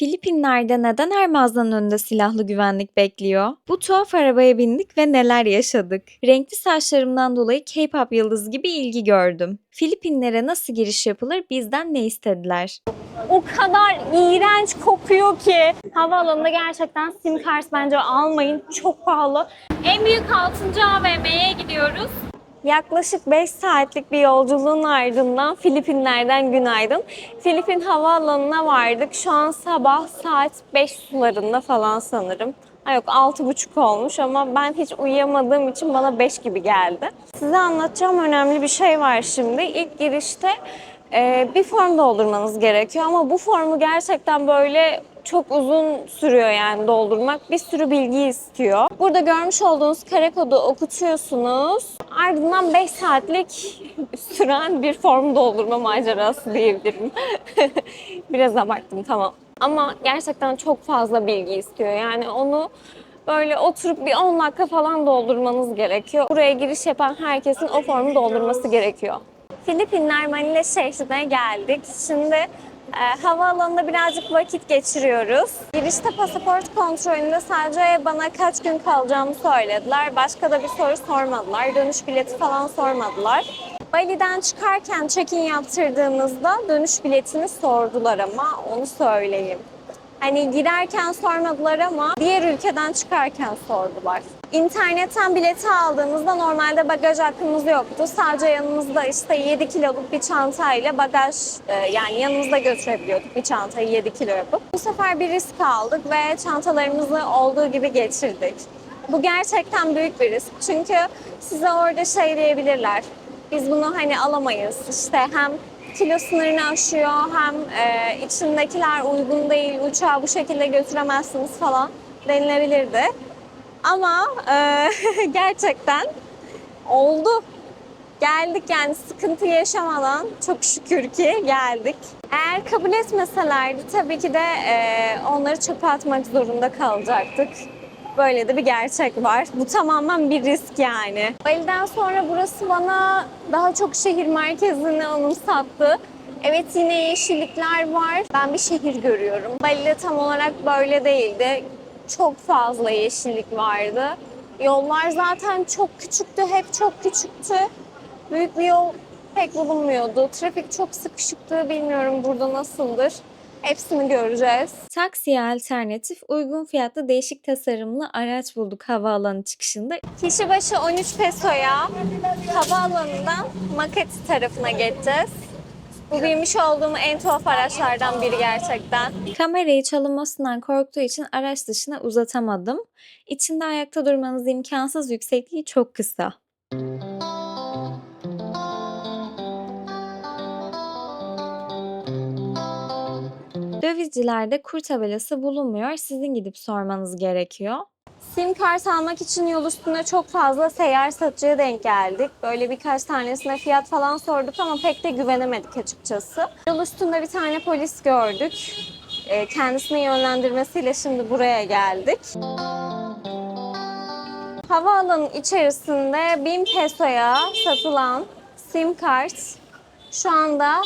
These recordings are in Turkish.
Filipinler'de neden her mağazanın önünde silahlı güvenlik bekliyor? Bu tuhaf arabaya bindik ve neler yaşadık? Renkli saçlarımdan dolayı K-pop yıldızı gibi ilgi gördüm. Filipinlere nasıl giriş yapılır bizden ne istediler? O kadar iğrenç kokuyor ki. Havaalanında gerçekten sim kart bence almayın. Çok pahalı. En büyük 6. AVM'ye gidiyoruz. Yaklaşık 5 saatlik bir yolculuğun ardından Filipinler'den günaydın. Filipin havaalanına vardık. Şu an sabah saat 5 sularında falan sanırım. Ha yok 6.30 olmuş ama ben hiç uyuyamadığım için bana 5 gibi geldi. Size anlatacağım önemli bir şey var şimdi. İlk girişte e, bir form doldurmanız gerekiyor ama bu formu gerçekten böyle çok uzun sürüyor yani doldurmak. Bir sürü bilgi istiyor. Burada görmüş olduğunuz kare kodu okutuyorsunuz. Ardından 5 saatlik süren bir form doldurma macerası diyebilirim. Biraz abarttım tamam. Ama gerçekten çok fazla bilgi istiyor. Yani onu böyle oturup bir 10 dakika falan doldurmanız gerekiyor. Buraya giriş yapan herkesin o formu doldurması gerekiyor. Filipinler Manila şehrine geldik. Şimdi e, havaalanında birazcık vakit geçiriyoruz. Girişte pasaport kontrolünde sadece bana kaç gün kalacağımı söylediler. Başka da bir soru sormadılar. Dönüş bileti falan sormadılar. Bali'den çıkarken check-in yaptırdığımızda dönüş biletini sordular ama onu söyleyeyim. Hani girerken sormadılar ama diğer ülkeden çıkarken sordular. İnternetten bileti aldığımızda normalde bagaj hakkımız yoktu. Sadece yanımızda işte 7 kiloluk bir çantayla bagaj e, yani yanımızda götürebiliyorduk bir çantayı 7 kilo yapıp. Bu sefer bir risk aldık ve çantalarımızı olduğu gibi getirdik. Bu gerçekten büyük bir risk. Çünkü size orada şey diyebilirler. Biz bunu hani alamayız. İşte hem kilo sınırını aşıyor hem e, içindekiler uygun değil, uçağı bu şekilde götüremezsiniz falan denilebilirdi. Ama e, gerçekten oldu. Geldik yani sıkıntı yaşamadan çok şükür ki geldik. Eğer kabul etmeselerdi tabii ki de e, onları çöpe atmak zorunda kalacaktık. Böyle de bir gerçek var. Bu tamamen bir risk yani. Bali'den sonra burası bana daha çok şehir merkezini anımsattı. Evet yine yeşillikler var. Ben bir şehir görüyorum. Bali'de tam olarak böyle değildi. Çok fazla yeşillik vardı. Yollar zaten çok küçüktü, hep çok küçüktü. Büyük bir yol pek bulunmuyordu. Trafik çok sıkışıktı. Bilmiyorum burada nasıldır. Hepsini göreceğiz. Taksiye alternatif uygun fiyatlı değişik tasarımlı araç bulduk havaalanı çıkışında. Kişi başı 13 pesoya havaalanından Makati tarafına geçeceğiz. Bu binmiş olduğum en tuhaf araçlardan biri gerçekten. Kamerayı çalınmasından korktuğu için araç dışına uzatamadım. İçinde ayakta durmanız imkansız yüksekliği çok kısa. Dövizcilerde kur tabelası bulunmuyor. Sizin gidip sormanız gerekiyor. Sim kart almak için yol üstünde çok fazla seyyar satıcıya denk geldik. Böyle birkaç tanesine fiyat falan sorduk ama pek de güvenemedik açıkçası. Yol üstünde bir tane polis gördük. Ee, Kendisine yönlendirmesiyle şimdi buraya geldik. Havaalanı içerisinde 1000 pesoya satılan sim kart şu anda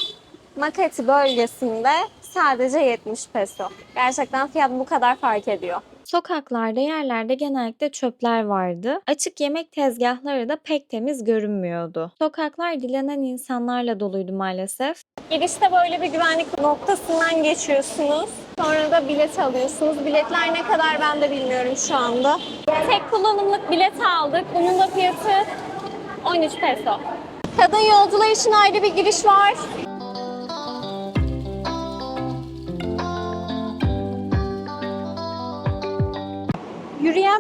Makati bölgesinde sadece 70 peso. Gerçekten fiyat bu kadar fark ediyor. Sokaklarda, yerlerde genellikle çöpler vardı. Açık yemek tezgahları da pek temiz görünmüyordu. Sokaklar dilenen insanlarla doluydu maalesef. Girişte böyle bir güvenlik noktasından geçiyorsunuz. Sonra da bilet alıyorsunuz. Biletler ne kadar ben de bilmiyorum şu anda. Tek kullanımlık bilet aldık. Bunun da fiyatı 13 peso. Kadın yolcular için ayrı bir giriş var.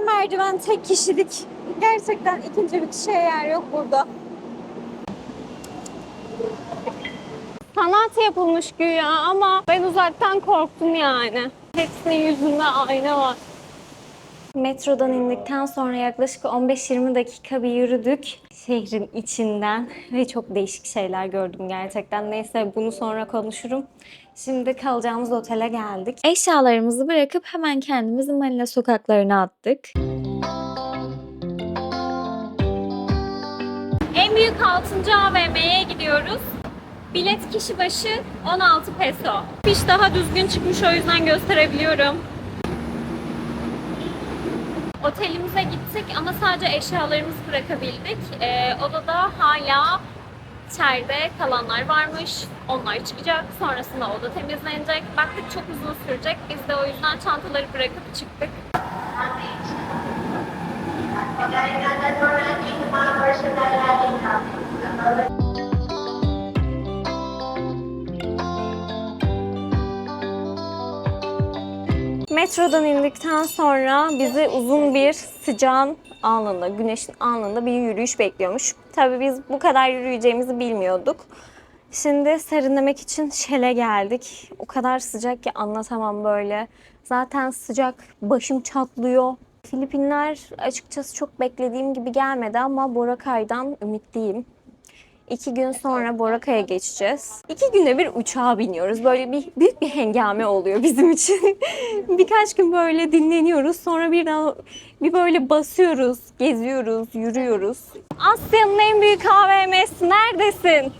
Merdiven tek kişilik. Gerçekten ikinci bir kişiye yer yok burada. Sanat yapılmış güya ama ben uzaktan korktum yani. Hepsinin yüzünde ayna var. Metrodan indikten sonra yaklaşık 15-20 dakika bir yürüdük şehrin içinden ve çok değişik şeyler gördüm gerçekten. Neyse bunu sonra konuşurum. Şimdi kalacağımız otele geldik. Eşyalarımızı bırakıp hemen kendimizi Manila sokaklarına attık. En büyük 6. AVM'ye gidiyoruz. Bilet kişi başı 16 peso. Fiş daha düzgün çıkmış o yüzden gösterebiliyorum. Otelimize gittik ama sadece eşyalarımızı bırakabildik. Ee, odada hala içeride kalanlar varmış. Onlar çıkacak. Sonrasında oda temizlenecek. Baktık çok uzun sürecek. Biz de o yüzden çantaları bırakıp çıktık. Metrodan indikten sonra bizi uzun bir sıcağın alnında, güneşin alnında bir yürüyüş bekliyormuş. Tabii biz bu kadar yürüyeceğimizi bilmiyorduk. Şimdi serinlemek için Şel'e geldik. O kadar sıcak ki anlatamam böyle. Zaten sıcak, başım çatlıyor. Filipinler açıkçası çok beklediğim gibi gelmedi ama Boracay'dan ümitliyim. İki gün sonra Boracay'a geçeceğiz. İki günde bir uçağa biniyoruz. Böyle bir büyük bir hengame oluyor bizim için. Birkaç gün böyle dinleniyoruz. Sonra birden bir böyle basıyoruz, geziyoruz, yürüyoruz. Asya'nın en büyük AVM'si neredesin?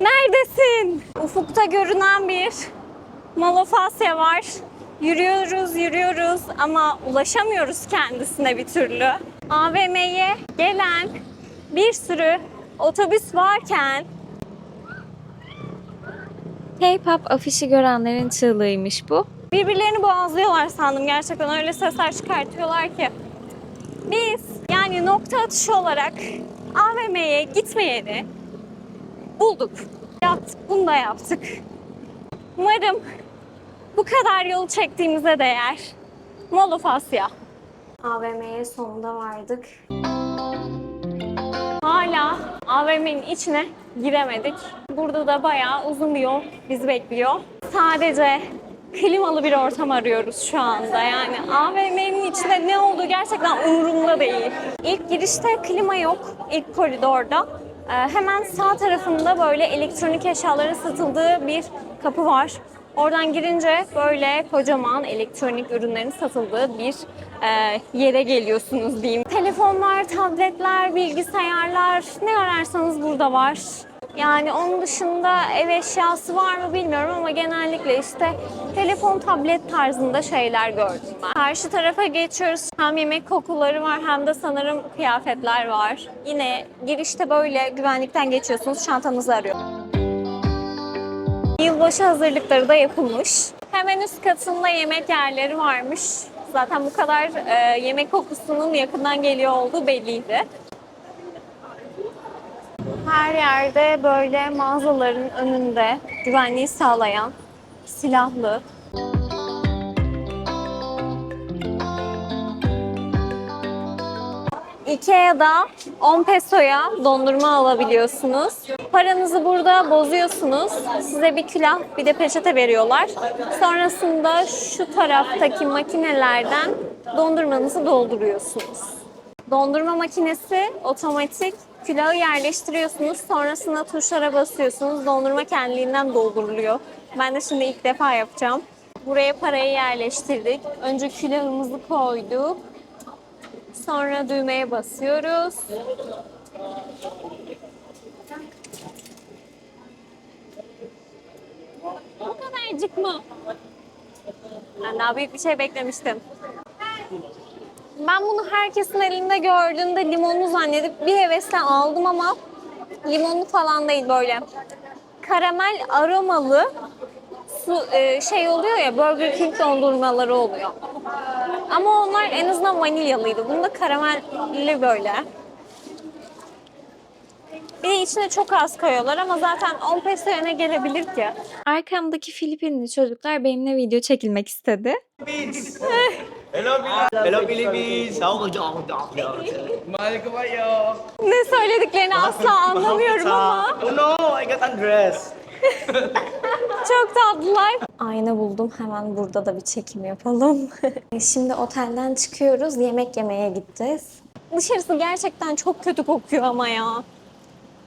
Neredesin? Ufukta görünen bir Malofasya var. Yürüyoruz, yürüyoruz ama ulaşamıyoruz kendisine bir türlü. AVM'ye gelen bir sürü otobüs varken K-pop afişi görenlerin çığlığıymış bu. birbirlerini boğazlıyorlar sandım. Gerçekten öyle sesler çıkartıyorlar ki. Biz yani nokta atışı olarak AVM'ye gitmeyeni bulduk. Yaptık, bunu da yaptık. Umarım bu kadar yol çektiğimize değer. Mall of Asya. AVM'ye sonunda vardık. Hala AVM'nin içine giremedik. Burada da bayağı uzun bir yol bizi bekliyor. Sadece klimalı bir ortam arıyoruz şu anda. Yani AVM'nin içinde ne olduğu gerçekten umurumda değil. İlk girişte klima yok. ilk koridorda. Ee, hemen sağ tarafında böyle elektronik eşyaların satıldığı bir kapı var. Oradan girince böyle kocaman elektronik ürünlerin satıldığı bir e, yere geliyorsunuz diyeyim. Telefonlar, tabletler, bilgisayarlar ne ararsanız burada var. Yani onun dışında ev eşyası var mı bilmiyorum ama genellikle işte telefon, tablet tarzında şeyler gördüm ben. Karşı tarafa geçiyoruz. Hem yemek kokuları var hem de sanırım kıyafetler var. Yine girişte böyle güvenlikten geçiyorsunuz, çantanızı arıyor. Yılbaşı hazırlıkları da yapılmış. Hemen üst katında yemek yerleri varmış. Zaten bu kadar e, yemek kokusunun yakından geliyor olduğu belliydi. Her yerde böyle mağazaların önünde güvenliği sağlayan silahlı Ikea'da 10 pesoya dondurma alabiliyorsunuz. Paranızı burada bozuyorsunuz. Size bir külah bir de peçete veriyorlar. Sonrasında şu taraftaki makinelerden dondurmanızı dolduruyorsunuz. Dondurma makinesi otomatik. Külahı yerleştiriyorsunuz. Sonrasında tuşlara basıyorsunuz. Dondurma kendiliğinden dolduruluyor. Ben de şimdi ilk defa yapacağım. Buraya parayı yerleştirdik. Önce külahımızı koyduk. Sonra düğmeye basıyoruz. Bu kadarcık mı? Ben daha büyük bir şey beklemiştim. Ben bunu herkesin elinde gördüğümde limonlu zannedip bir hevesle aldım ama limonlu falan değil böyle. Karamel aromalı şey oluyor ya Burger King dondurmaları oluyor. Ama onlar en azından vanilyalıydı. Bunda karamelli böyle. Bir de içine çok az koyuyorlar ama zaten 10 pesoya ne gelebilir ki? Arkamdaki Filipinli çocuklar benimle video çekilmek istedi. Hello, Hello Philippines! Ne söylediklerini asla anlamıyorum ama Oh no! I got undressed! çok tatlılar. Ayna buldum. Hemen burada da bir çekim yapalım. Şimdi otelden çıkıyoruz. Yemek yemeye gideceğiz. Dışarısı gerçekten çok kötü kokuyor ama ya.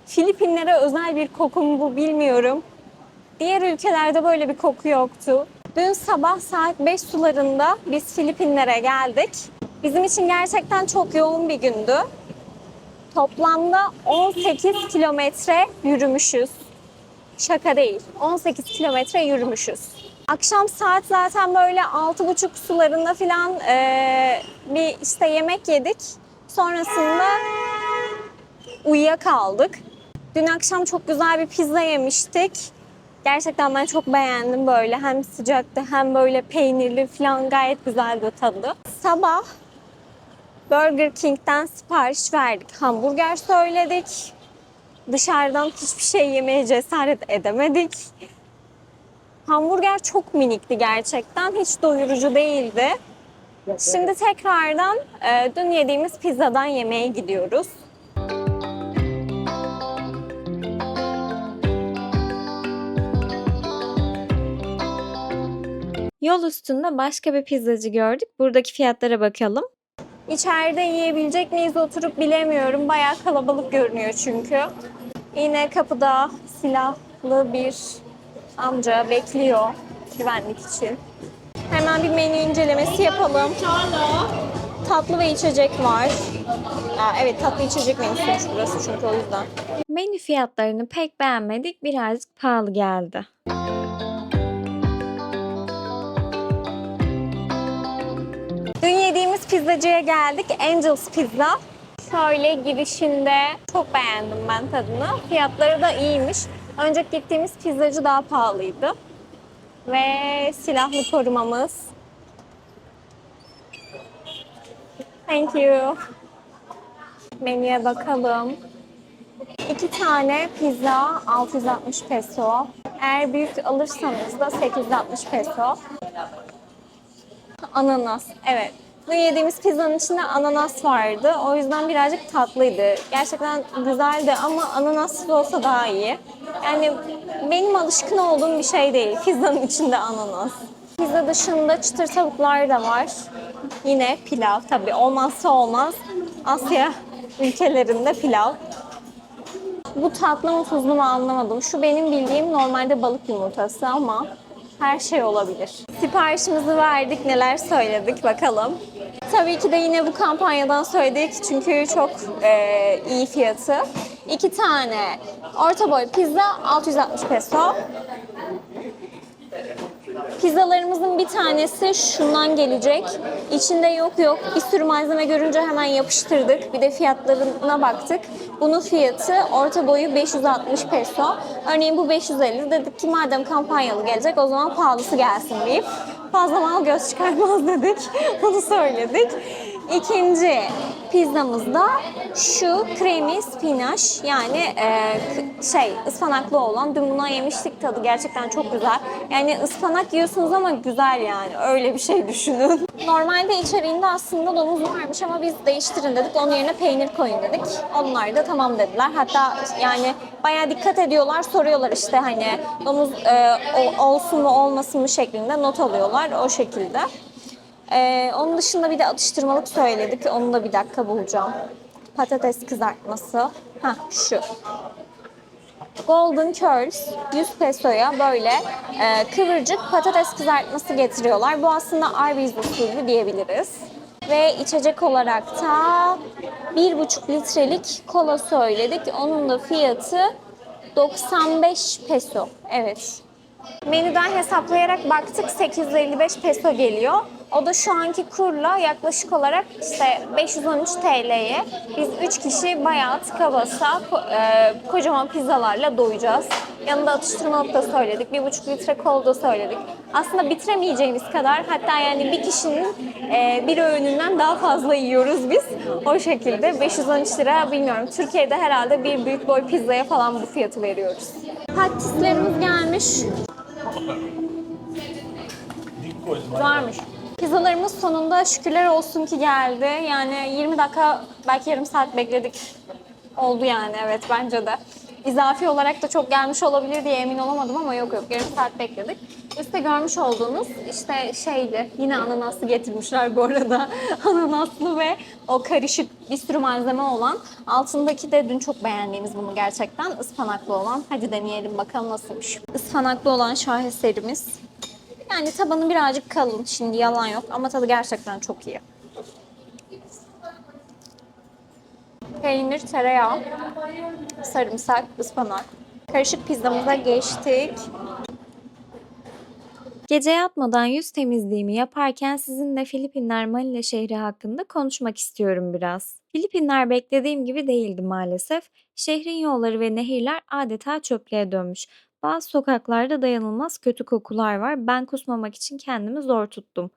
Filipinlere özel bir koku mu bu bilmiyorum. Diğer ülkelerde böyle bir koku yoktu. Dün sabah saat 5 sularında biz Filipinlere geldik. Bizim için gerçekten çok yoğun bir gündü. Toplamda 18 kilometre yürümüşüz. Şaka değil. 18 kilometre yürümüşüz. Akşam saat zaten böyle 6.30 sularında falan eee, bir işte yemek yedik. Sonrasında uyuyakaldık. Dün akşam çok güzel bir pizza yemiştik. Gerçekten ben çok beğendim böyle. Hem sıcaktı hem böyle peynirli falan gayet güzeldi tadı. Sabah Burger King'den sipariş verdik. Hamburger söyledik. Dışarıdan hiçbir şey yemeye cesaret edemedik. Hamburger çok minikti gerçekten. Hiç doyurucu değildi. Şimdi tekrardan e, dün yediğimiz pizzadan yemeğe gidiyoruz. Yol üstünde başka bir pizzacı gördük. Buradaki fiyatlara bakalım. İçeride yiyebilecek miyiz oturup bilemiyorum. Bayağı kalabalık görünüyor çünkü. Yine kapıda silahlı bir amca bekliyor güvenlik için. Hemen bir menü incelemesi yapalım. Tatlı ve içecek var. Aa, evet tatlı içecek menüsüymüş burası çünkü o yüzden. Menü fiyatlarını pek beğenmedik. Birazcık pahalı geldi. Dün yediğimiz pizzacıya geldik. Angels Pizza. Şöyle girişinde çok beğendim ben tadını. Fiyatları da iyiymiş. Önceki gittiğimiz pizzacı daha pahalıydı. Ve silahlı korumamız. Thank you. Menüye bakalım. İki tane pizza 660 peso. Eğer büyük alırsanız da 860 peso. Ananas, evet. Dün yediğimiz pizzanın içinde ananas vardı. O yüzden birazcık tatlıydı. Gerçekten güzeldi ama ananassız olsa daha iyi. Yani benim alışkın olduğum bir şey değil. Pizzanın içinde ananas. Pizza dışında çıtır tavuklar da var. Yine pilav tabii olmazsa olmaz. Asya ülkelerinde pilav. Bu tatlı mı tuzlu mu anlamadım. Şu benim bildiğim normalde balık yumurtası ama her şey olabilir. Siparişimizi verdik, neler söyledik bakalım. Tabii ki de yine bu kampanyadan söyledik çünkü çok e, iyi fiyatı. İki tane orta boy pizza 660 peso. Pizzalarımızın bir tanesi şundan gelecek. İçinde yok yok. Bir sürü malzeme görünce hemen yapıştırdık. Bir de fiyatlarına baktık. Bunun fiyatı orta boyu 560 peso. Örneğin bu 550. Dedik ki madem kampanyalı gelecek o zaman pahalısı gelsin deyip fazla mal göz çıkarmaz dedik. Bunu söyledik. İkinci pizzamızda şu kremi spinaş yani e, şey ıspanaklı olan dün bundan yemiştik tadı gerçekten çok güzel. Yani ıspanak yiyorsunuz ama güzel yani öyle bir şey düşünün. Normalde içeriğinde aslında domuz varmış ama biz değiştirin dedik onun yerine peynir koyun dedik. Onlar da tamam dediler. Hatta yani bayağı dikkat ediyorlar soruyorlar işte hani domuz e, olsun mu olmasın mı şeklinde not alıyorlar o şekilde. Ee, onun dışında bir de atıştırmalık söyledik. Onu da bir dakika bulacağım. Patates kızartması. Ha şu. Golden Curls 100 pesoya böyle e, kıvırcık patates kızartması getiriyorlar. Bu aslında Arby's usulü diyebiliriz. Ve içecek olarak da 1,5 litrelik kola söyledik. Onun da fiyatı 95 peso. Evet. Menüden hesaplayarak baktık 855 peso geliyor. O da şu anki kurla yaklaşık olarak işte 513 TL'ye biz 3 kişi bayağı tıka basa e, kocaman pizzalarla doyacağız. Yanında atıştırmalık da söyledik. 1,5 litre kol da söyledik. Aslında bitiremeyeceğimiz kadar hatta yani bir kişinin e, bir öğününden daha fazla yiyoruz biz. O şekilde 513 lira bilmiyorum. Türkiye'de herhalde bir büyük boy pizzaya falan bu fiyatı veriyoruz. Patislerimiz gelmiş. Güzelmiş. Pizzalarımız sonunda şükürler olsun ki geldi. Yani 20 dakika belki yarım saat bekledik. Oldu yani evet bence de. İzafi olarak da çok gelmiş olabilir diye emin olamadım ama yok yok yarım saat bekledik. Üstte görmüş olduğunuz işte şeydi yine ananaslı getirmişler bu arada. Ananaslı ve o karışık bir sürü malzeme olan. Altındaki de dün çok beğendiğimiz bunu gerçekten ıspanaklı olan. Hadi deneyelim bakalım nasılmış. Ispanaklı olan şaheserimiz. Yani tabanı birazcık kalın şimdi yalan yok ama tadı gerçekten çok iyi. Peynir, tereyağı, sarımsak, ıspanak. Karışık pizzamıza geçtik. Gece yatmadan yüz temizliğimi yaparken sizinle Filipinler Manila şehri hakkında konuşmak istiyorum biraz. Filipinler beklediğim gibi değildi maalesef. Şehrin yolları ve nehirler adeta çöplüğe dönmüş. Bazı sokaklarda dayanılmaz kötü kokular var. Ben kusmamak için kendimi zor tuttum.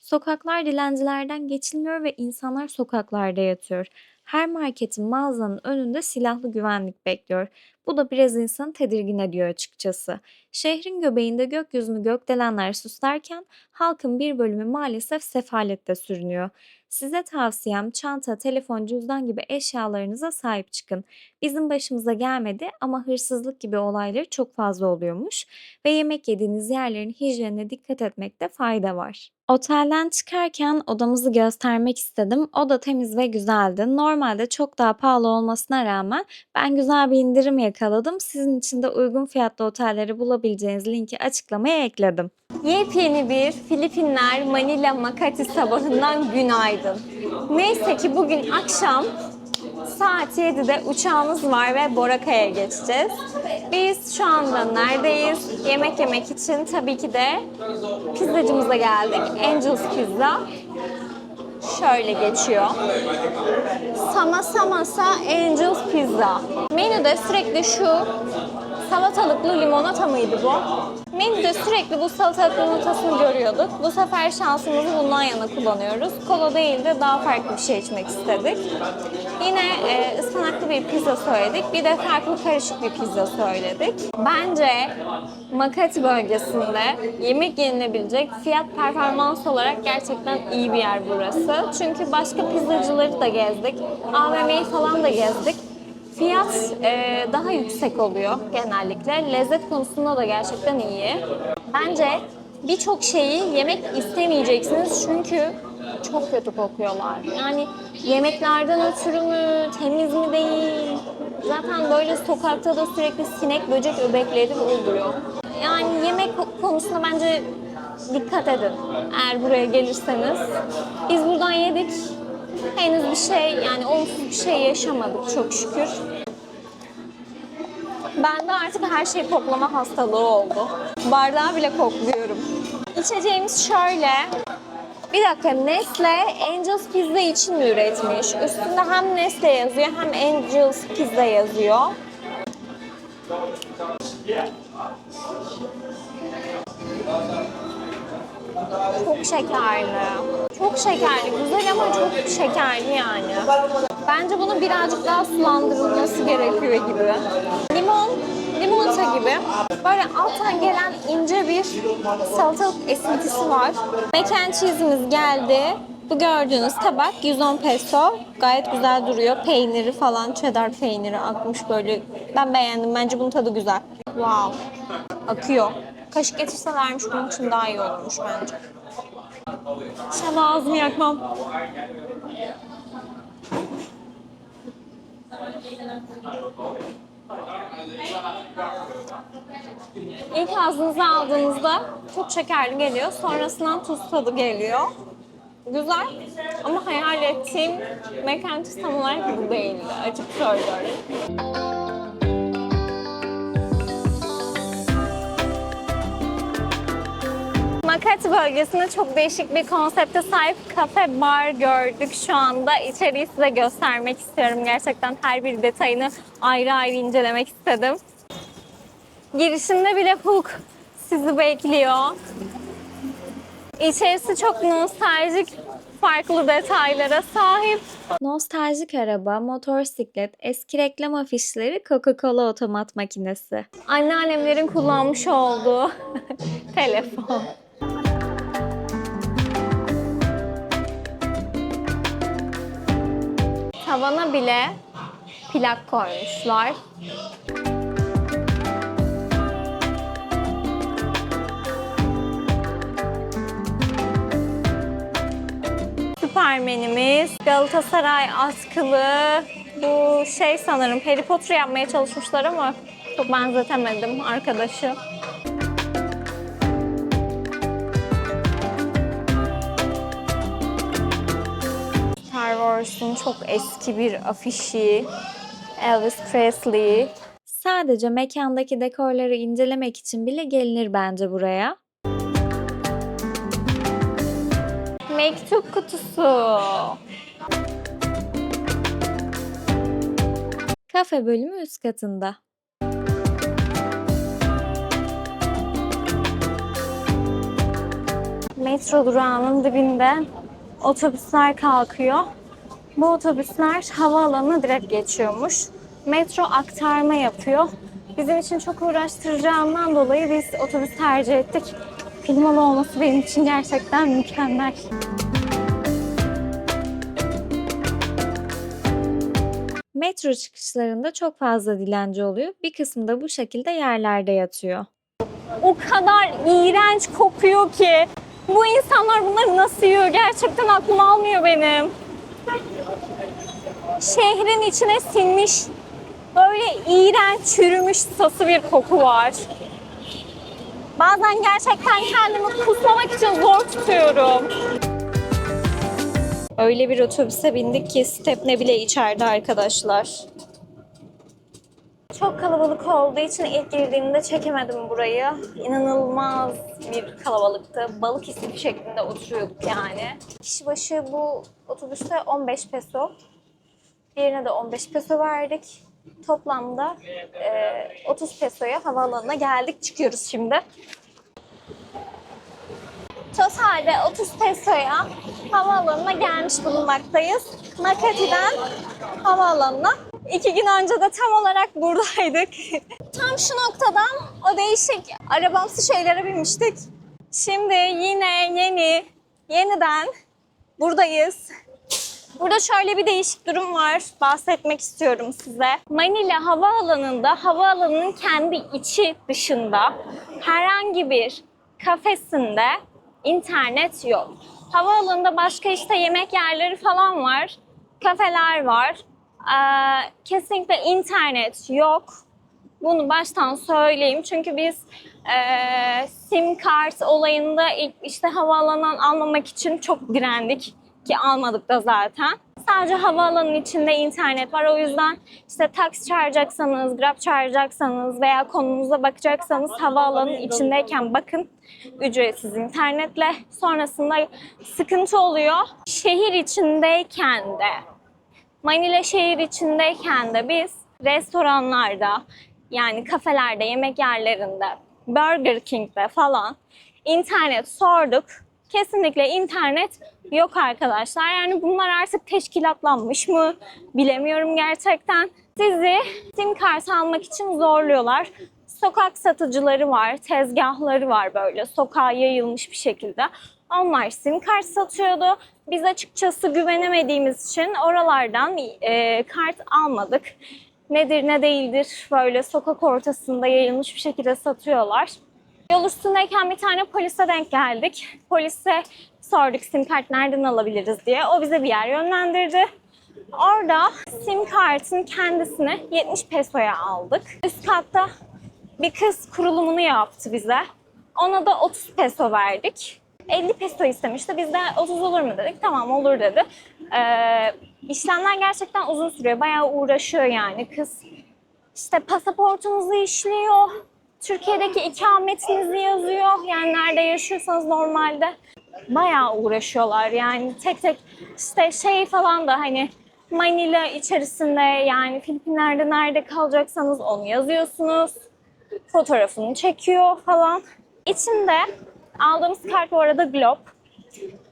Sokaklar dilencilerden geçilmiyor ve insanlar sokaklarda yatıyor. Her marketin mağazanın önünde silahlı güvenlik bekliyor. Bu da biraz insanı tedirgin ediyor açıkçası. Şehrin göbeğinde gökyüzünü gökdelenler süslerken halkın bir bölümü maalesef sefalette sürünüyor. Size tavsiyem çanta, telefon, cüzdan gibi eşyalarınıza sahip çıkın. Bizim başımıza gelmedi ama hırsızlık gibi olayları çok fazla oluyormuş ve yemek yediğiniz yerlerin hijyenine dikkat etmekte fayda var. Otelden çıkarken odamızı göstermek istedim. Oda temiz ve güzeldi. Normalde çok daha pahalı olmasına rağmen ben güzel bir indirim yakaladım. Sizin için de uygun fiyatlı otelleri bulabileceğiniz linki açıklamaya ekledim. Yepyeni bir Filipinler Manila Makati sabahından günaydın. Neyse ki bugün akşam saat 7'de uçağımız var ve Boracay'a geçeceğiz. Biz şu anda neredeyiz? Yemek yemek için tabii ki de pizzacımıza geldik. Angel's Pizza. Şöyle geçiyor. Sama Samasa Angel's Pizza. Menüde sürekli şu salatalıklı limonata mıydı bu? Menüde sürekli bu salatalık limonatasını görüyorduk. Bu sefer şansımızı bundan yana kullanıyoruz. Kola değil de daha farklı bir şey içmek istedik. Yine e, ıspanaklı bir pizza söyledik. Bir de farklı karışık bir pizza söyledik. Bence Makati bölgesinde yemek yenilebilecek fiyat performans olarak gerçekten iyi bir yer burası. Çünkü başka pizzacıları da gezdik. AVM'yi falan da gezdik. Fiyat e, daha yüksek oluyor genellikle. Lezzet konusunda da gerçekten iyi. Bence birçok şeyi yemek istemeyeceksiniz çünkü çok kötü kokuyorlar. Yani yemeklerden ötürü mü, temiz mi değil? Zaten böyle sokakta da sürekli sinek, böcek öbekleri oluyor. Yani yemek konusunda bence dikkat edin eğer buraya gelirseniz. Biz buradan yedik. Henüz bir şey yani olumsuz bir şey yaşamadık çok şükür. Bende artık her şey koklama hastalığı oldu. Bardağı bile kokluyorum. İçeceğimiz şöyle. Bir dakika Nestle Angels Pizza için mi üretmiş? Üstünde hem Nestle yazıyor hem Angels Pizza yazıyor. Çok şekerli. Çok şekerli. Güzel ama çok şekerli yani. Bence bunun birazcık daha sulandırılması gerekiyor gibi. Limon, limonata gibi. Böyle alttan gelen ince bir salatalık esintisi var. Mac and cheese'imiz geldi. Bu gördüğünüz tabak 110 peso. Gayet güzel duruyor. Peyniri falan, cheddar peyniri akmış böyle. Ben beğendim. Bence bunun tadı güzel. Wow. Akıyor. Kaşık getirselermiş bunun için daha iyi olurmuş bence. İnşallah ağzımı yakmam. İlk ağzınıza aldığınızda çok şekerli geliyor. Sonrasından tuz tadı geliyor. Güzel ama hayal ettiğim cheese tam olarak bu değildi. Açık söylüyorum. Makati bölgesinde çok değişik bir konsepte sahip kafe bar gördük şu anda. İçeriği size göstermek istiyorum. Gerçekten her bir detayını ayrı ayrı incelemek istedim. Girişinde bile Hook sizi bekliyor. İçerisi çok nostaljik, farklı detaylara sahip. Nostaljik araba, motosiklet, eski reklam afişleri, Coca-Cola otomat makinesi. Anneannemlerin kullanmış olduğu telefon. Tavana bile plak koymuşlar. Süpermenimiz, Galatasaray askılı, bu şey sanırım Harry Potter yapmaya çalışmışlar ama çok benzetemedim arkadaşı. Star Wars'un çok eski bir afişi. Elvis Presley. Sadece mekandaki dekorları incelemek için bile gelinir bence buraya. Mektup kutusu. Kafe bölümü üst katında. Metro durağının dibinde otobüsler kalkıyor. Bu otobüsler havaalanına direkt geçiyormuş. Metro aktarma yapıyor. Bizim için çok uğraştıracağından dolayı biz otobüs tercih ettik. Klimalı olması benim için gerçekten mükemmel. Metro çıkışlarında çok fazla dilenci oluyor. Bir kısmı da bu şekilde yerlerde yatıyor. O kadar iğrenç kokuyor ki. Bu insanlar bunları nasıl yiyor? Gerçekten aklım almıyor benim. Şehrin içine sinmiş böyle iğrenç çürümüş sası bir koku var. Bazen gerçekten kendimi kusmamak için zor tutuyorum. Öyle bir otobüse bindik ki Stepne bile içeride arkadaşlar. Çok kalabalık olduğu için ilk girdiğimde çekemedim burayı. İnanılmaz bir kalabalıktı. Balık istifi şeklinde oturuyorduk yani. Kişi başı bu otobüste 15 peso. Diğerine de 15 peso verdik. Toplamda e, 30 pesoya havaalanına geldik. Çıkıyoruz şimdi. Totalde 30 pesoya havaalanına gelmiş bulunmaktayız. Makati'den havaalanına. İki gün önce de tam olarak buradaydık. tam şu noktadan o değişik arabamsı şeylere binmiştik. Şimdi yine yeni, yeniden buradayız. Burada şöyle bir değişik durum var. Bahsetmek istiyorum size. Manila havaalanında havaalanının kendi içi dışında herhangi bir kafesinde internet yok. Havaalanında başka işte yemek yerleri falan var. Kafeler var. Ee, kesinlikle internet yok. Bunu baştan söyleyeyim. Çünkü biz e, sim kart olayında ilk işte havaalanından almamak için çok direndik ki almadık da zaten. Sadece havaalanının içinde internet var. O yüzden işte taksi çağıracaksanız, Grab çağıracaksanız veya konumuza bakacaksanız havaalanının içindeyken bakın ücretsiz internetle. Sonrasında sıkıntı oluyor. Şehir içindeyken de Manila şehir içindeyken de biz restoranlarda yani kafelerde, yemek yerlerinde, Burger King'de falan internet sorduk. Kesinlikle internet yok arkadaşlar. Yani bunlar artık teşkilatlanmış mı bilemiyorum gerçekten. Sizi sim kart almak için zorluyorlar. Sokak satıcıları var, tezgahları var böyle sokağa yayılmış bir şekilde. Onlar sim kart satıyordu. Biz açıkçası güvenemediğimiz için oralardan e, kart almadık. Nedir ne değildir böyle sokak ortasında yayılmış bir şekilde satıyorlar. Yol üstündeyken bir tane polise denk geldik. Polise sorduk sim kart nereden alabiliriz diye. O bize bir yer yönlendirdi. Orada sim kartın kendisini 70 pesoya aldık. Üst katta bir kız kurulumunu yaptı bize. Ona da 30 peso verdik. 50 peso istemişti. Biz de 30 olur mu dedik. Tamam olur dedi. Ee, işlemler gerçekten uzun sürüyor. Bayağı uğraşıyor yani kız. İşte pasaportunuzu işliyor. Türkiye'deki ikametinizi yazıyor. Yani nerede yaşıyorsanız normalde. Bayağı uğraşıyorlar yani tek tek işte şey falan da hani Manila içerisinde yani Filipinler'de nerede kalacaksanız onu yazıyorsunuz. Fotoğrafını çekiyor falan. İçinde aldığımız kart bu arada Globe.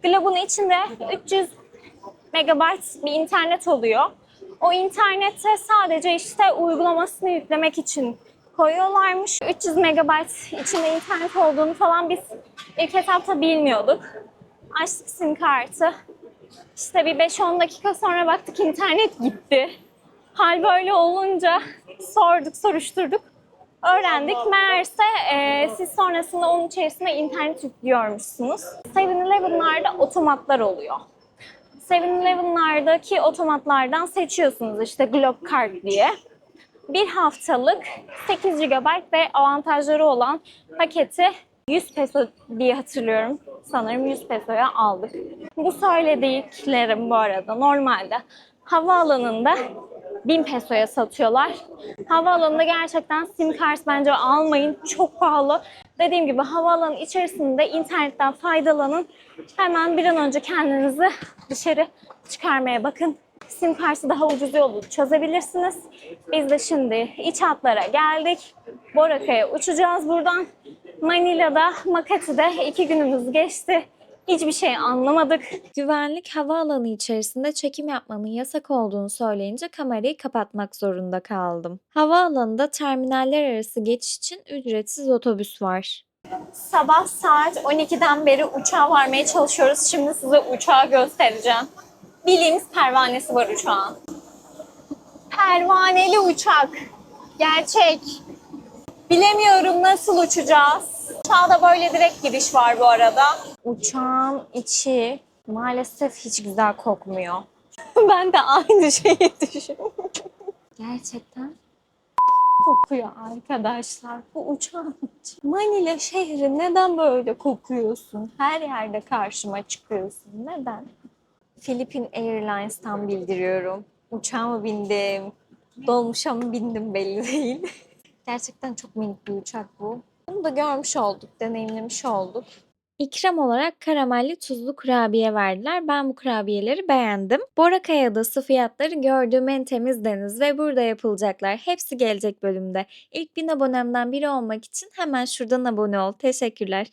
Globe'un içinde 300 megabayt bir internet oluyor. O internette sadece işte uygulamasını yüklemek için koyuyorlarmış. 300 megabayt içinde internet olduğunu falan biz ilk etapta bilmiyorduk. Açtık sim kartı. İşte bir 5-10 dakika sonra baktık internet gitti. Hal böyle olunca sorduk, soruşturduk. Öğrendik. Meğerse e, siz sonrasında onun içerisine internet yüklüyormuşsunuz. 7-Eleven'larda otomatlar oluyor. 7-Eleven'lardaki otomatlardan seçiyorsunuz işte Globe Card diye. Bir haftalık 8 GB ve avantajları olan paketi 100 peso diye hatırlıyorum. Sanırım 100 pesoya aldık. Bu söylediklerim bu arada normalde havaalanında 1000 pesoya satıyorlar. Havaalanında gerçekten sim kart bence almayın. Çok pahalı. Dediğim gibi havaalanı içerisinde internetten faydalanın. Hemen bir an önce kendinizi dışarı çıkarmaya bakın. Sim kartı daha ucuz yolu çözebilirsiniz. Biz de şimdi iç hatlara geldik. Boraka'ya uçacağız buradan. Manila'da, Makati'de iki günümüz geçti. Hiçbir şey anlamadık. Güvenlik havaalanı içerisinde çekim yapmanın yasak olduğunu söyleyince kamerayı kapatmak zorunda kaldım. Havaalanında terminaller arası geçiş için ücretsiz otobüs var. Sabah saat 12'den beri uçağa varmaya çalışıyoruz. Şimdi size uçağı göstereceğim. Bildiğimiz pervanesi var uçağın. Pervaneli uçak. Gerçek. Bilemiyorum nasıl uçacağız. Uçağa da böyle direkt giriş var bu arada. Uçağın içi maalesef hiç güzel kokmuyor. ben de aynı şeyi düşünüyorum. Gerçekten kokuyor arkadaşlar. Bu uçağın içi. Manila şehri neden böyle kokuyorsun? Her yerde karşıma çıkıyorsun. Neden? Filipin Airlines'tan bildiriyorum. Uçağa mı bindim? Dolmuşa mı bindim belli değil. Gerçekten çok minik bir uçak bu. Bunu da görmüş olduk, deneyimlemiş olduk. İkram olarak karamelli tuzlu kurabiye verdiler. Ben bu kurabiyeleri beğendim. Borakaya Adası fiyatları gördüğüm en temiz deniz ve burada yapılacaklar. Hepsi gelecek bölümde. İlk bin abonemden biri olmak için hemen şuradan abone ol. Teşekkürler.